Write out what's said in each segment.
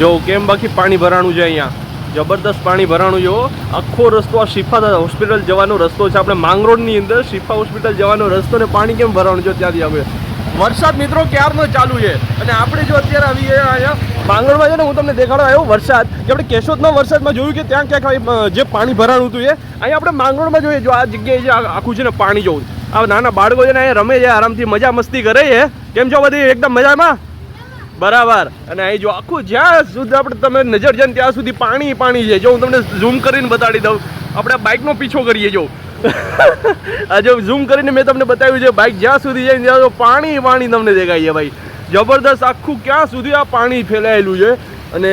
જો કેમ બાકી પાણી ભરાણું છે અહીંયા? જબરદસ્ત પાણી ભરાણું જો આખો રસ્તો આ શિફા હોસ્પિટલ જવાનો રસ્તો છે. આપણે માંગરોળની અંદર શિફા હોસ્પિટલ જવાનો રસ્તો ને પાણી કેમ ભરાણું છે ત્યાંથી આપણે વરસાદ મિત્રો ક્યારનો ચાલુ છે? અને આપણે જો અત્યારે આવી અહીંયા માંગરોળમાં છે ને, હું તમને દેખાડવા આવ્યો વરસાદ. કે આપણે કેશોદના વરસાદમાં જોયું કે ત્યાં ક્યાંક જે પાણી ભરાણું હતું એ, અહીંયા આપણે માંગરોળમાં જોઈએ, જો આ જગ્યાએ જે આખું છે ને પાણી જોવું. આ નાના બાળકો છે ને અહીંયા રમે છે, આરામથી મજા મસ્તી કરે છે. કેમ છો બધી? એકદમ મજામાં? બરાબર. અને અહીં જો આખું જ્યાં સુધી આપણે તમે નજર જાય ત્યાં સુધી પાણી પાણી છે. જો હું તમને ઝૂમ કરીને બતાડી દઉં. આપણે બાઇકનો પીછો કરીએ જો. આ જો ઝૂમ કરીને મેં તમને બતાવ્યું છે બાઇક જ્યાં સુધી જાય ત્યાં પાણી પાણી તમને દેખાય છે ભાઈ. જબરદસ્ત આખું ક્યાં સુધી આ પાણી ફેલાયેલું છે. અને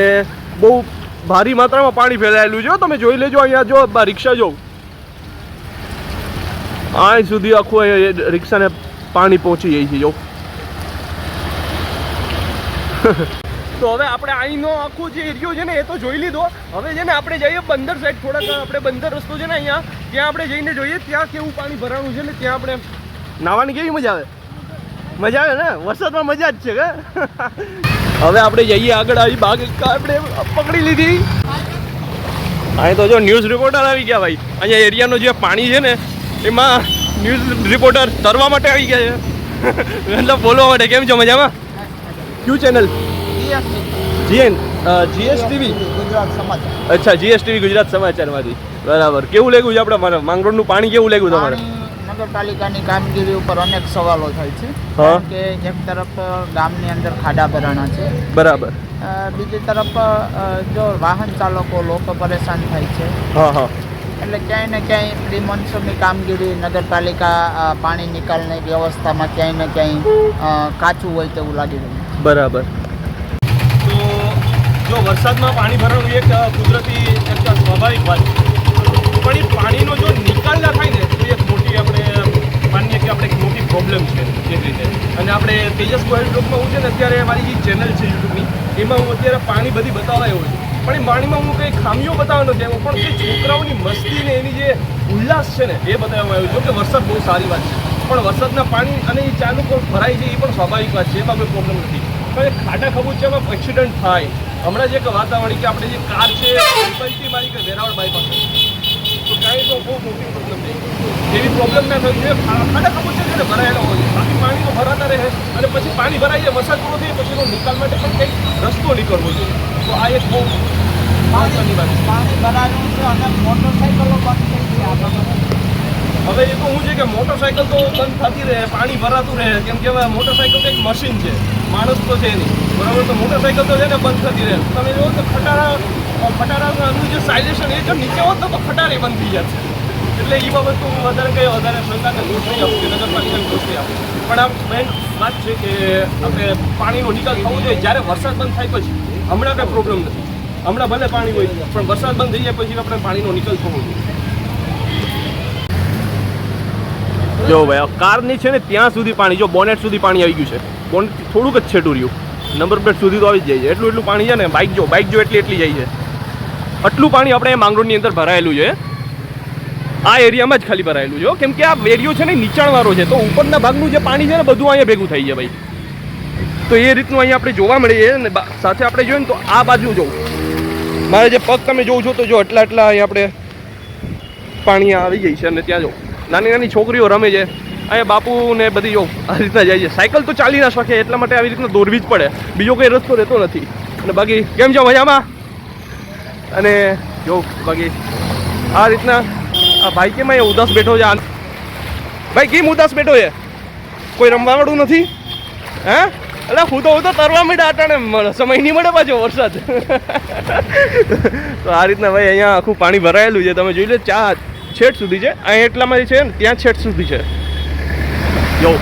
બહુ ભારી માત્રામાં પાણી ફેલાયેલું છે. તમે જોઈ લેજો અહીંયા જો રિક્ષા જો. અહીં સુધી આખું રિક્ષાને પાણી પહોંચી જાય છે, જો. તો હવે આપણે અહીંનો આખો જે એરિયો છે ને, એ તો જોઈ લીધો. હવે છે ને, આપણે જઈએ બંદર સાઈડ થોડાક આપણે બંદર રસ્તો છે ને અહીંયા, ત્યાં આપણે જઈને જોઈએ, ત્યાં કેવું પાણી ભરાણું છે ને, ત્યાં આપણે નાવાની કેવી મજા આવે? મજા આવે ને? વરસાદમાં મજા જ છે, કે? હવે આપણે જઈએ આગળ આવી બાગ આપણે પકડી લીધી. અહીં તો જો ન્યૂઝ રિપોર્ટર આવી ગયા ભાઈ. અહીંયા એરિયાનો જે પાણી છે ને, એમાં ન્યૂઝ રિપોર્ટર તરવા માટે આવી ગયા છે. એટલે બોલવા માટે. કેમ છો? મજામાં? ક્યુ ચેનલ જીએન જીએસટીવી ગુજરાત સમાચાર. અચ્છા જીએસટીવી ગુજરાત સમાચારમાંથી. બરાબર. કેવું લાગ્યું છે આપણે મારે માંગરોળનું પાણી કેવું લાગ્યું તમારે? નગરપાલિકાની કામગીરી ઉપર અનેક સવાલો થાય છે. કે એક તરફ ગામની અંદર ખાડા ભરાણા છે. બરાબર. બીજી તરફ જો વાહન ચાલકો લોકો પરેશાન થાય છે. હા હા. એટલે ક્યાંય ને ક્યાંય પ્રી મોન્સૂનની કામગીરી નગરપાલિકા પાણી નિકાલની વ્યવસ્થામાં ક્યાંય ને ક્યાંય કાચું હોય તેવું લાગી રહ્યું. બરાબર. તો જો વરસાદમાં પાણી ભરવાનું એક કુદરતી એક સ્વાભાવિક વાત છે. પણ એ પાણીનો જો નિકાલ ના થાય ને, તો એક મોટી આપણે માનીએ કે આપણે એક મોટી પ્રોબ્લેમ છે એક રીતે. અને આપણે તેજસ ગોયલ બ્લોગમાં હું છે ને, અત્યારે મારી જે ચેનલ છે યુટ્યુબની, એમાં હું અત્યારે પાણી બધી બતાવવા આવ્યો છું. પણ એ પાણીમાં હું કંઈ ખામીઓ બતાવવાનો નથી આવ્યો, પણ જે છોકરાઓની મસ્તી ને એની જે ઉલ્લાસ છે ને, એ બતાવવામાં આવ્યું છે કે વરસાદ બહુ સારી વાત છે. પણ વરસાદના પાણી અને એ ચાલુ ભરાય છે, એ પણ સ્વાભાવિક વાત છે, એમાં કોઈ પ્રોબ્લેમ નથી. પણ એ ખાડા ખબુચામાં એક્સિડન્ટ થાય. હમણાં જે એક વાત કે આપણે જે કાર છે પંચી મારી કે વેરાવળ બાયપાસ તો કાંઈ તો બહુ મોટી પ્રોબ્લેમ થઈ એવી પ્રોબ્લેમ ના થવી જોઈએ ખાડા ખબૂચિયા છે ને ભરાયેલા હોય. બાકી પાણી તો ભરાતા રહે અને પછી પાણી ભરાઈ જાય વરસાદ પૂરો થઈ પછી એનો નિકાલ માટે પણ કંઈક રસ્તો નીકળવો જોઈએ. તો આ એક બહુ મહત્વની વાત છે. પાણી ભરાયું છે અને મોટરસાઇકલો બંધ થઈ ગઈ આ બાબતે. હવે એ તો હું છે કે મોટરસાયકલ તો બંધ થતી રહે, પાણી ભરાતું રહે. કેમ કે હવે મોટરસાયકલ તો એક મશીન છે. માણસ તો છે નહીં. બરાબર? તો મોટરસાયકલ તો છે ને બંધ થતી રહે. તમે જુઓ તો ખટારા ખટારાનું જે સાયલેશન એ જો નીચે હોત તો ખટારે બંધ થઈ જશે. એટલે એ બાબત તો હું વધારે કંઈ વધારે શંકાને દોષ નહીં આપું નગરપાલિકાને દોષ આપું. પણ આ મેઇન વાત છે કે આપણે પાણીનો નિકાલ થવો જોઈએ. જ્યારે વરસાદ બંધ થાય પછી. હમણાં કંઈ પ્રોબ્લેમ નથી. હમણાં ભલે પાણી હોય, પણ વરસાદ બંધ થઈ જાય પછી આપણે પાણીનો નિકાલ થવો જોઈએ. જો ભાઈ કારની છે ને ત્યાં સુધી પાણી, જો બોનેટ સુધી પાણી આવી ગયું છે. બોનેટ થોડુંક જ છેટું રહ્યું. નંબર પ્લેટ સુધી તો આવી જ જાય છે. એટલું એટલું પાણી છે ને બાઇક જો બાઇક જો એટલી એટલી જાય છે. આટલું પાણી આપણે માંગરોળની અંદર ભરાયેલું છે. આ એરિયામાં જ ખાલી ભરાયેલું છે. કેમ કે આ એરિયો છે ને નીચાણવાળો છે, તો ઉપરના ભાગનું જે પાણી છે ને, બધું અહીંયા ભેગું થઈ જાય ભાઈ. તો એ રીતનું અહીંયા આપણે જોવા મળે છે ને સાથે આપણે જોઈએ ને, તો આ બાજુ જોવું મારે જે પગ તમે જોઉં છો, તો જો એટલા એટલા અહીંયા આપણે પાણી આવી જાય છે અને ત્યાં જો. નાની નાની છોકરીઓ રમે છે. અહીંયા બાપુ ને બધી જો આ રીતના જાય છે. સાયકલ તો ચાલી ના શકે, એટલા માટે આવી રીતના દોરવી જ પડે. બીજો કોઈ રસ્તો રહેતો નથી. અને બાકી, કેમ છો મજામાં? અને જો, બાકી આ રીતના આ ભાઈ કેમ અહીંયા ઉદાસ બેઠો છે? આ ભાઈ, કેમ ઉદાસ બેઠો છે? કોઈ રમવાવાળું નથી? હે? એટલે હું તો હું તો તરવા માંડ્યા અટાણે સમય નહીં મળે પાછો વરસાદ. તો આ રીતના ભાઈ અહીંયા આખું પાણી ભરાયેલું છે. તમે જોઈ લો ચા છેટ સુધી છે. અહીં એટલામાં છે ને ત્યાં છેટ સુધી છે. જો.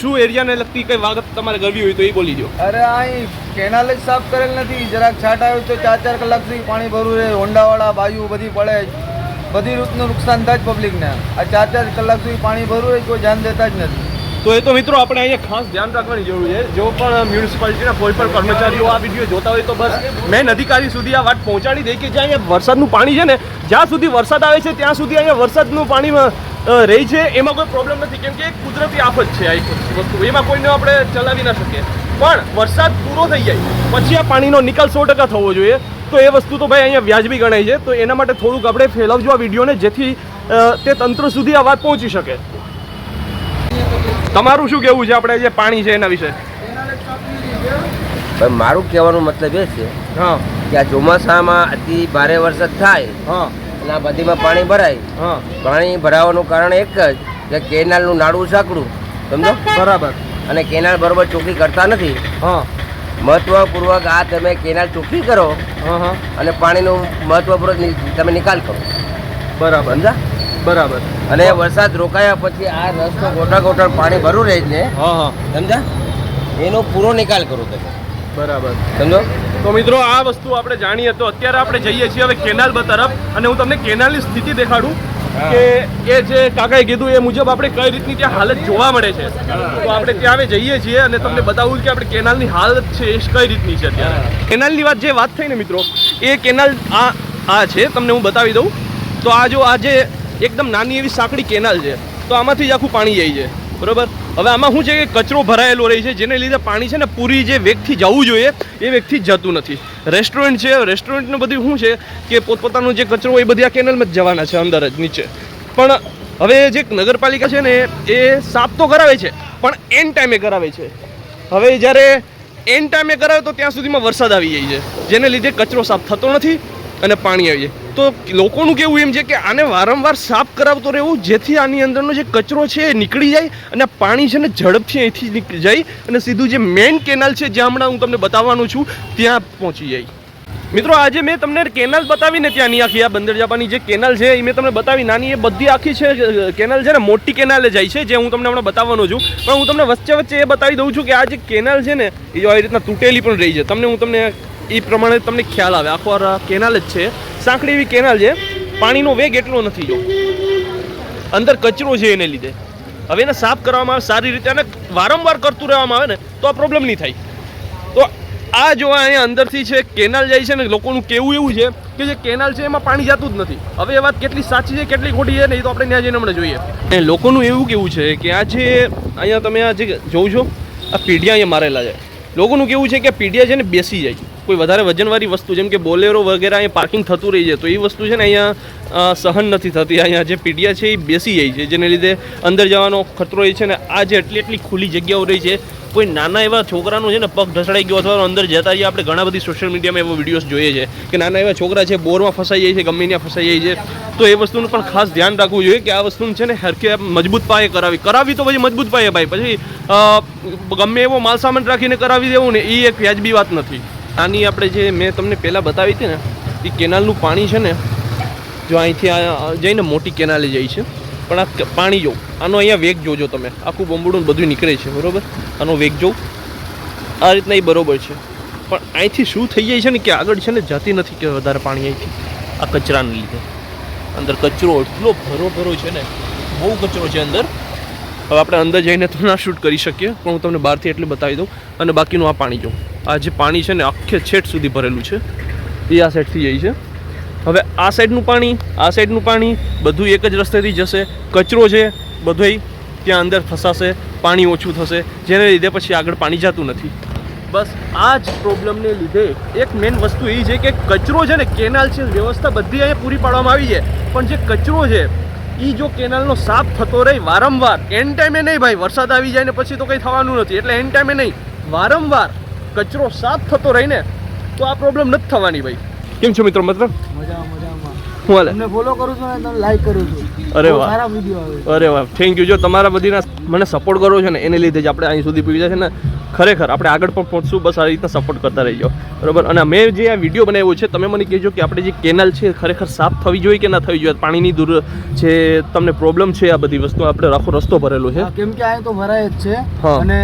શું એરિયાને લગતી કઈ વાગત તમારે કરવી હોય તો એ બોલી દો. અરે અહીં કેનાલ જ સાફ કરેલ નથી. જરાક છાટ આવ્યું તો ચાર ચાર કલાક સુધી પાણી ભરવું રહે. હોન્ડાવાળા બાયુ બધી પડે. બધી રીતનું નુકસાન થાય જ પબ્લિકને આ ચાર ચાર કલાક સુધી પાણી ભરવું રહે કોઈ ધ્યાન દેતા જ નથી. તો એ તો મિત્રો આપણે અહીંયા ખાસ ધ્યાન રાખવાની જરૂર છે. જો પણ મ્યુનિસિપાલિટીના કોઈ પણ કર્મચારીઓ આ વીડિયો જોતા હોય તો બસ મેન અધિકારી સુધી આ વાત પહોંચાડી દે કે જ્યાં અહીંયા વરસાદનું પાણી છે ને, જ્યાં સુધી વરસાદ આવે છે ત્યાં સુધી અહીંયા વરસાદનું પાણી રહી છે. એમાં કોઈ પ્રોબ્લેમ નથી. કેમ કે એક કુદરતી આફત છે આ વસ્તુ. એમાં કોઈને આપણે ચલાવી ના શકીએ. પણ વરસાદ પૂરો થઈ જાય, પછી આ પાણીનો નિકાલ સો ટકા થવો જોઈએ. તો એ વસ્તુ તો ભાઈ અહીંયા વ્યાજબી ગણાય છે. તો એના માટે થોડુંક આપણે ફેલાવજો આ વિડીયોને, જેથી તે તંત્ર સુધી આ વાત પહોંચી શકે. તમારું શું કેવું છે? આપણે જે પાણી છે એના વિશે. પણ મારું કહેવાનો મતલબ એ છે હા. કે આ ચોમાસામાં અતિ ભારે વરસાદ થાય હા. અને આ બધીમાં પાણી ભરાય. હા. પાણી ભરાવાનું કારણ એક જ કે કેનાલનું નાળું સાંકડું સમજો? બરાબર. અને કેનાલ બરોબર ચોખ્ખી કરતા નથી. હા. મહત્વપૂર્વક આ તમે કેનાલ ચોખ્ખી કરો હા હા. અને પાણીનું મહત્વપૂર્વક તમે નિકાલ કરો. બરાબર. સમજા? બરાબર. અને વરસાદ રોકાયા પછી આ રસ્તો ગોટા ગોટા પાણી ભરું રહે છે. ને હા હા. સમજા એનો પૂરો નિકાલ કરો તમે. બરાબર. સમજો? તો મિત્રો આ વસ્તુ આપણે જાણીએ. તો અત્યારે આપણે જઈએ છીએ હવે કેનાલ તરફ અને હું તમને કેનાલની સ્થિતિ દેખાડું કે એ જે કાકાએ કીધું એ મુજબ આપણે કઈ રીતની ત્યાં હાલત જોવા મળે છે. તો આપણે ત્યાં હવે જઈએ છીએ અને તમને બતાવું કે આપણે કેનાલની હાલત છે એ કઈ રીતની છે અત્યારે. કેનાલની વાત જે વાત થઈ ને મિત્રો એ કેનાલ આ આ છે તમને હું બતાવી દઉં. તો આ જો આ જે એકદમ નાની એવી સાંકડી કેનાલ છે. તો આમાંથી જ આખું પાણી જાય છે. બરોબર? હવે આમાં શું છે કે કચરો ભરાયેલો રહે છે, જેને લીધે પાણી છે ને પૂરી જે વેગથી જવું જોઈએ, એ વેગથી જતું નથી. રેસ્ટોરન્ટ છે રેસ્ટોરન્ટનું બધું શું છે કે પોતપોતાનું જે કચરો એ બધી આ કેનલમાં જ જવાના છે, અંદર જ, નીચે. પણ હવે જે નગરપાલિકા છે ને, એ સાફ તો કરાવે છે, પણ એન ટાઈમે કરાવે છે. હવે જ્યારે એન ટાઈમે કરાવે તો ત્યાં સુધીમાં વરસાદ આવી જાય છે, જેને લીધે કચરો સાફ થતો નથી અને પાણી આવી જાય. તો લોકોનું કેવું એમ છે કે આને વારંવાર સાફ કરાવતો રહેવું, જેથી આની અંદરનો જે કચરો છે એ નીકળી જાય અને પાણી છે ને ઝડપથી અહીંથી નીકળી જાય અને સીધું જે મેઇન કેનાલ છે, જ્યાં હમણાં હું તમને બતાવવાનું છું, ત્યાં પહોંચી જાય. મિત્રો, આજે મેં તમને કેનાલ બતાવીને ત્યાંની આખી, આ બંદર જાપાની જે કેનાલ છે, એ મેં તમને બતાવી. નાની એ બધી આખી છે કેનાલ છે ને, મોટી કેનાલે જાય છે, જે હું તમને હમણાં બતાવવાનો છું. પણ હું તમને વચ્ચે વચ્ચે એ બતાવી દઉં છું કે આ જે કેનાલ છે ને, એ આવી રીતના તૂટેલી પણ રહી છે. તમને હું તમને એ પ્રમાણે તમને ખ્યાલ આવે. આખો કેનાલ જ છે. સાંકડી એવી કેનાલ છે. પાણીનો વેગ એટલો નથી જો. અંદર કચરો છે એને લીધે. હવે એને સાફ કરવામાં આવે, સારી રીતે અને વારંવાર કરતું રહેવામાં આવે ને, તો આ પ્રોબ્લેમ નહીં થાય. તો આ જો અહીંયા અંદરથી છે, કેનાલ જાય છે ને, લોકોનું કેવું એવું છે કે જે કેનાલ છે, એમાં પાણી જતું જ નથી. હવે એ વાત કેટલી સાચી છે, કેટલી ખોટી છે, ને એ તો આપણે ત્યાં જઈને હમણાં જોઈએ. લોકોનું એવું કેવું છે કે આ જે અહીંયા તમે આ જે જોઉં છો આ પીઢિયા અહીંયા મારેલા છે. લોકોનું કેવું છે કે પીઢિયા છે ને બેસી જાય. કોઈ વધારે વજનવાળી વસ્તુ, જેમ કે બોલેરો વગેરે અહીંયા પાર્કિંગ થતું રહી છે, તો એ વસ્તુ છે ને અહીંયા સહન નથી થતી. અહીંયા જે પીડિયા છે એ બેસી જાય છે, જેને લીધે અંદર જવાનો ખતરો એ છે ને આ જે એટલી એટલી ખુલ્લી જગ્યાઓ રહી છે, કોઈ નાના એવા છોકરાનો છે ને પગ ઢસડાઈ ગયો અથવા અંદર જતા રહીએ, આપણે ઘણા બધી સોશિયલ મીડિયામાં એવો વિડીયોઝ જોઈએ છે કે નાના એવા છોકરા છે, બોરમાં ફસાઈ જાય છે, ગમે ત્યાં ફસાઈ જાય છે. તો એ વસ્તુનું પણ ખાસ ધ્યાન રાખવું જોઈએ કે આ વસ્તુનું છે ને હરખે મજબૂત પાયે કરાવી. કરાવી તો પછી મજબૂત પાયે ભાઈ. પછી ગમે એવો માલ સામાન રાખીને કરાવી દેવું ને એ એક વ્યાજબી વાત નથી. આની આપણે જે મેં તમને પહેલાં બતાવી હતી ને, એ કેનાલનું પાણી છે ને, જો અહીંથી આ જઈને મોટી કેનાલે જાય છે. પણ આ પાણી જો, આનો અહીંયા વેગ જોજો તમે. આખું બોમ્બડું બધું નીકળે છે, બરોબર? આનો વેગ જો. આ રીતના એ બરોબર છે. પણ અહીંથી શું થઈ જાય છે ને કે આગળ છે ને જતી નથી કે વધારે પાણી અહીંથી. આ કચરાને લીધે. અંદર કચરો એટલો ભરો ભરો છે ને, બહુ કચરો છે અંદર. હવે આપણે અંદર જઈને તો ના શૂટ કરી શકીએ, પણ હું તમને બહારથી એટલું બતાવી દઉં. અને બાકીનું આ પાણી જો. આ જે પાણી છે ને, આખે છેટ સુધી ભરેલું છે. એ આ સાઈડથી જાય છે. હવે આ સાઈડનું પાણી, આ સાઈડનું પાણી બધું એક જ રસ્તેથી જશે. કચરો છે, બધોય ત્યાં અંદર ફસાશે, પાણી ઓછું થશે. જેને લીધે પછી આગળ પાણી જતું નથી. બસ આ જ પ્રોબ્લેમને લીધે એક મેઇન વસ્તુ એ છે કે કચરો છે ને, કેનાલ છે, વ્યવસ્થા બધી અહીંયા પૂરી પાડવામાં આવી છે. પણ જે કચરો છે એ જો કેનાલનો સાફ થતો રહે વારંવાર એન ટાઈમે નહીં ભાઈ, વરસાદ આવી જાય ને પછી તો કંઈ થવાનું નથી. એટલે એન ટાઈમે નહીં. વારંવાર કચરો સાફ થતો રહીને તો આ પ્રોબ્લેમ નથી થવાની ભાઈ. કેમ છો મિત્રો મતલબ? મજા મજામાં. હું હાલે? તમને ફોલો કરું છું અને તમને લાઈક કરું છું. અરે વાહ. સારા વીડિયો આવે અરે વાહ. થેન્ક યુ જો તમારા બધીના મને સપોર્ટ કરો છો ને એને લીધે જ આપણે અહીં સુધી પહોંચ્યા છે ને ખરેખર આપણે આગળ પણ પહોંચશું બસ આ રીતના સપોર્ટ કરતા રહીજો. બરોબર? અને મેં જે આ વીડિયો બનાવ્યો છે તમે મને કહેજો કે આપણે જે કેનાલ છે ખરેખર સાફ થવી જોઈએ કે ના થવી જોઈએ? પાણીની દૂર જે તમને પ્રોબ્લેમ છે આ બધી વસ્તુ આપણે આખો રસ્તો ભરેલો છે. કેમ કે અહીં તો ભરાય જ છે. અને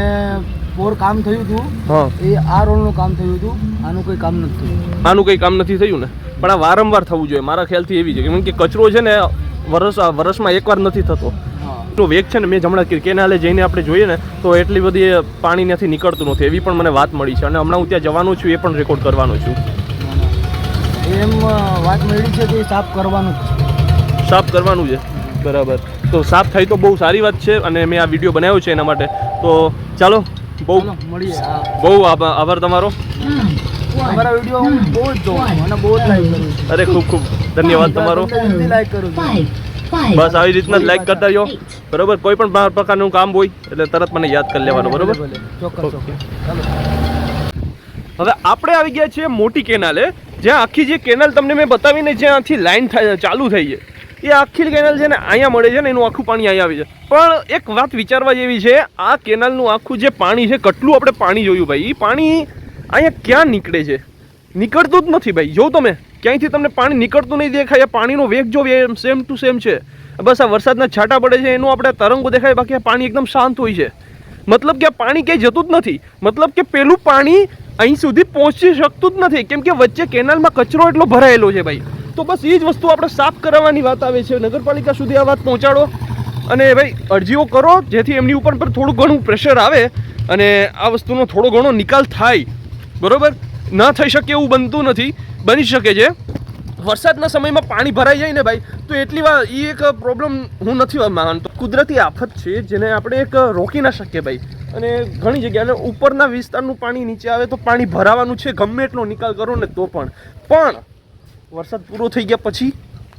બોર કામ થયું હતું. હા. એ આ રોડનું કામ થયું હતું. આનું કોઈ કામ નથી થયું. આનું કંઈ કામ નથી થયું ને? પણ આ વારંવાર થવું જોઈએ. મારા ખ્યાલથી એવી છે કેમ કે કચરો છે ને વરસ વર્ષમાં એકવાર નથી થતો. એટલો વેગ છે ને મેં હમણાં કેનાલે જઈને આપણે જોઈએ ને તો એટલી બધી પાણી ત્યાંથી નીકળતું નથી. એવી પણ મને વાત મળી છે. અને હમણાં હું ત્યાં જવાનો છું એ પણ રેકોર્ડ કરવાનો છું. એમ વાત મળી છે કે સાફ કરવાનું છે. સાફ કરવાનું છે. બરાબર. તો સાફ થાય તો બહુ સારી વાત છે અને મેં આ વીડિયો બનાવ્યો છે એના માટે. તો ચાલો બહુ મળીએ. બહુ આભાર તમારો. તમારા વીડિયો હું બહુ જ જોઉં અને બહુ જ લાઈક કરું છું. અરે ખૂબ ખૂબ ધન્યવાદ તમારો. લાઈક કરું છું. બસ આવી રીતના જ લાઈક કરતા રહ્યો. બરોબર? કોઈ પણ પ્રકારનું કામ હોય એટલે તરત મને યાદ કરી લેવાનું બરોબર? હવે આપણે આવી ગયા છીએ મોટી કેનાલે જ્યાં આખી જે કેનાલ તમને મેં બતાવીને જ્યાંથી લાઈન થાય ચાલુ થઈ છે એ આખી કેનાલ છે ને અહીંયા મળે છે ને એનું આખું પાણી અહીંયા આવે છે પણ એક વાત વિચારવા જેવી છે, આ કેનાલનું આખું જે પાણી છે, કેટલું આપણે પાણી જોયું ભાઈ? એ પાણી અહીંયા ક્યાં નીકળે છે? નીકળતું જ નથી ભાઈ. જો તમે, ક્યાંયથી તમને પાણી નીકળતું નહીં દેખાય પાણીનો વેગ જો સેમ ટુ સેમ છે. બસ આ વરસાદના છાંટા પડે છે, એનું આપણે તરંગો દેખાય, બાકી પાણી એકદમ શાંત હોય છે. મતલબ કે પાણી ક્યાંય જતું જ નથી. મતલબ કે પેલું પાણી અહીં સુધી પહોંચી શકતું જ નથી. કેમ કે વચ્ચે કેનાલમાં કચરો એટલો ભરાયેલો છે ભાઈ. તો બસ એ જ વસ્તુ આપણે સાફ કરાવવાની વાત આવે છે. નગરપાલિકા સુધી આ વાત પહોંચાડો અને ભાઈ અરજીઓ કરો, જેથી એમની ઉપર પર થોડું ઘણું પ્રેશર આવે અને આ વસ્તુનો થોડો ઘણો નિકાલ થાય. બરોબર? ન થઈ શકે એવું બનતું નથી. બની શકે છે. વરસાદના સમયમાં પાણી ભરાઈ જાય ને ભાઈ, તો એટલી વાર એ એક પ્રોબ્લેમ હું નથી માનતો. કુદરતી આફત છે, જેને આપણે એક રોકી ના શકીએ ભાઈ. અને ઘણી જગ્યાએ ઉપરના વિસ્તારનું પાણી નીચે આવે તો પાણી ભરાવાનું છે, ગમે એટલો નિકાલ કરો ને તો પણ. પણ વરસાદ પૂરો થઈ ગયા પછી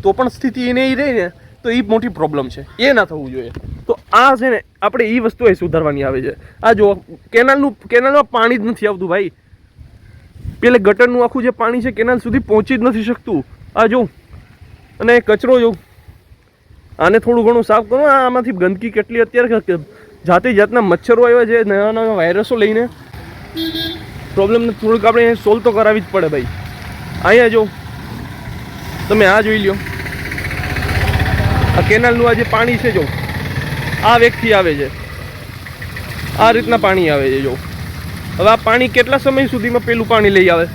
તો પણ સ્થિતિ એને એ રહી ને, તો એ મોટી પ્રોબ્લેમ છે. એ ના થવું જોઈએ. તો આ છે ને, આપણે એ વસ્તુ એ સુધારવાની આવે છે. આ જો કેનાલનું, કેનાલમાં પાણી જ નથી આવતું ભાઈ. પેલે ગટરનું આખું જે પાણી છે, કેનાલ સુધી પહોંચી જ નથી શકતું. આ જો અને કચરો જો આને થોડું ઘણું સાફ કરો. આમાંથી ગંદકી કેટલી અત્યારે જાતે જાતના મચ્છરો આવ્યા છે, નવા નવા વાયરસો લઈને. પ્રોબ્લેમને થોડુંક આપણે સોલ્વ તો કરાવી જ પડે ભાઈ. અહીંયા જો તમે આ જોઈ લો આ કેનાલનું આ જે પાણી છે જો. આ વેગથી આવે છે. આ રીતના પાણી આવે છે જો. હવે આ પાણી કેટલા સમય સુધીમાં પેલું પાણી લઈ આવે?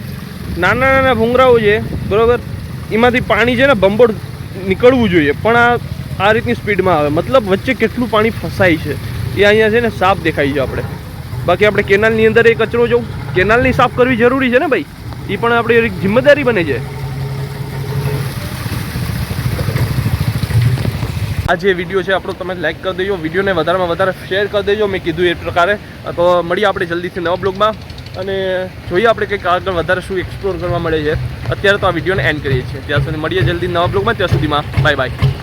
નાના નાના ભૂંગરાઓ છે, બરાબર? એમાંથી પાણી છે ને બંબોડ નીકળવું જોઈએ. પણ આ આ રીતની સ્પીડમાં આવે. મતલબ વચ્ચે કેટલું પાણી ફસાય છે. એ અહીંયા છે ને સાફ દેખાય છે આપણે. બાકી આપણે કેનાલની અંદર એ કચરો જોઉં કેનાલની સાફ કરવી જરૂરી છે ને ભાઈ? એ પણ આપણી જિમ્મેદારી બને છે. આ જે વીડિયો છે, આપણો તમે લાઈક કરી દેજો વિડીયોને વધારેમાં વધારે શેર કરી દેજો, મેં કીધું એ પ્રકારે. તો મળીએ આપણે જલ્દીથી નવા બ્લોગમાં અને જોઈએ આપણે કંઈક આગળ વધારે શું એક્સપ્લોર કરવા મળે છે. અત્યારે તો આ વિડીયોને એન્ડ કરીએ છીએ. ત્યાં સુધી મળીએ જલ્દી નવા બ્લોગમાં ત્યાં સુધીમાં બાય બાય